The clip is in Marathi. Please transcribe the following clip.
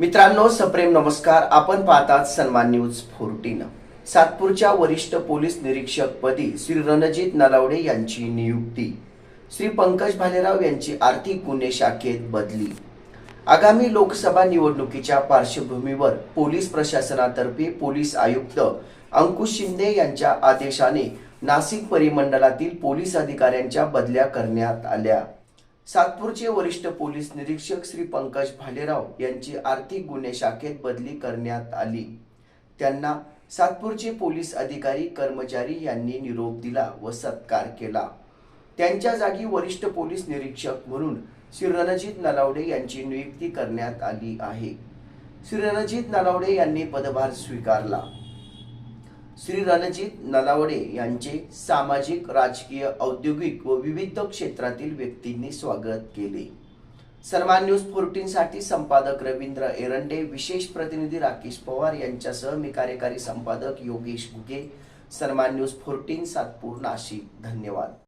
मित्रांनो सप्रेम नमस्कार. आपण पाहतात सन्मान न्यूज फोर्टीन. सातपूरच्या वरिष्ठ पोलीस निरीक्षक पदी श्री रणजित नलावडे यांची नियुक्ती. श्री पंकज भालेराव यांची आर्थिक गुन्हे शाखेत बदली. आगामी लोकसभा निवडणुकीच्या पार्श्वभूमीवर पोलीस प्रशासनातर्फे पोलीस आयुक्त अंकुश शिंदे यांच्या आदेशाने नाशिक परिमंडळातील पोलीस अधिकाऱ्यांच्या बदल्या करण्यात आल्या. सातपूरचे वरिष्ठ पोलीस निरीक्षक श्री पंकज भालेराव यांची आर्थिक गुन्हे शाखेत बदली करण्यात आली. त्यांना सातपूरचे पोलीस अधिकारी कर्मचारी यांनी निरोप दिला व सत्कार केला. त्यांच्या जागी वरिष्ठ पोलीस निरीक्षक म्हणून श्री रणजित नलावडे यांची नियुक्ती करण्यात आली आहे. श्री रणजित नलावडे यांनी पदभार स्वीकारला. श्री रणजित नलावडे यांचे सामाजिक राजकीय औद्योगिक व विविध क्षेत्रातील व्यक्तींनी स्वागत केले. सन्मान न्यूज फोर्टीनसाठी संपादक रवींद्र एरंडे विशेष प्रतिनिधी राकेश पवार यांच्यासह मी कार्यकारी संपादक योगेश घुगे सन्मान न्यूज फोर्टीन सातपूर नाशिक. धन्यवाद.